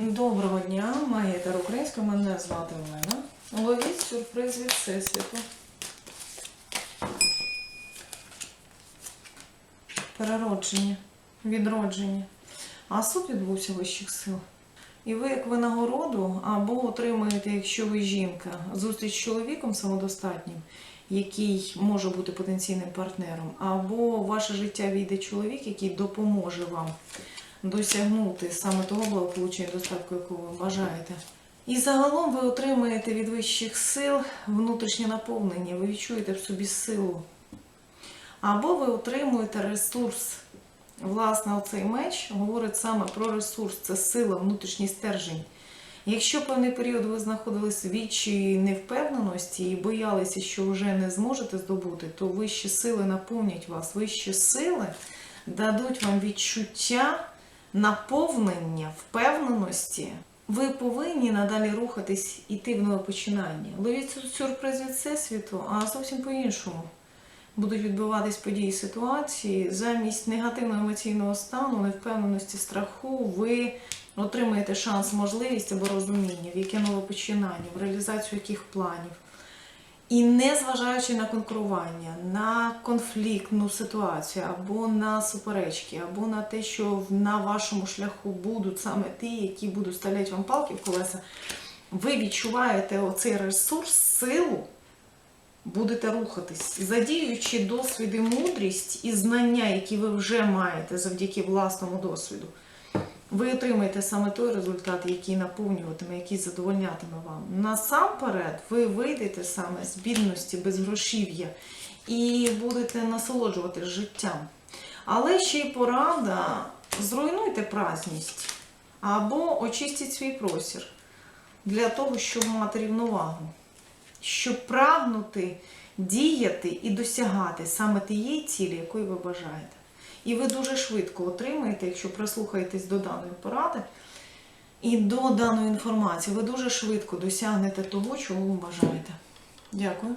Доброго дня, маєтер українська, мене звати Олена. Ловіть сюрприз від Всесвіту. Переродження, відродження. А суд відбувся вищих сил. І ви, як винагороду, або отримаєте, якщо ви жінка, зустріч з чоловіком самодостатнім, який може бути потенційним партнером, або ваше життя війде чоловік, який допоможе вам досягнути саме того благополуччя і достатку, якого ви бажаєте. І загалом ви отримаєте від вищих сил внутрішнє наповнення, ви відчуєте в собі силу. Або ви отримуєте ресурс. Власне, оцей меч говорить саме про ресурс, це сила, внутрішній стержень. Якщо певний період ви знаходились в відчаї невпевненості і боялися, що вже не зможете здобути, то вищі сили наповнять вас. Вищі сили дадуть вам відчуття наповнення, впевненості. Ви повинні надалі рухатись іти в нове починання. Ловіть сю- сюрприз від всесвіту, а зовсім по-іншому будуть відбуватись події ситуації. Замість негативного емоційного стану, невпевненості, страху, ви отримаєте шанс, можливість або розуміння, в яке нове починання, в реалізацію яких планів. І не зважаючи на конкурування, на конфліктну ситуацію, або на суперечки, або на те, що на вашому шляху будуть саме ті, які будуть ставляти вам палки в колеса, ви відчуваєте оцей ресурс, силу, будете рухатись, задіюючи досвід і мудрість і знання, які ви вже маєте завдяки власному досвіду. Ви отримаєте саме той результат, який наповнюватиме, який задовольнятиме вам. Насамперед, ви вийдете саме з бідності, безгрошів'я і будете насолоджуватись життям. Але ще й порада: зруйнуйте праздність або очистіть свій простір для того, щоб мати рівновагу, щоб прагнути діяти і досягати саме тієї цілі, якої ви бажаєте. І ви дуже швидко отримаєте, якщо прислухаєтесь до даної поради і до даної інформації, ви дуже швидко досягнете того, чого ви бажаєте. Дякую.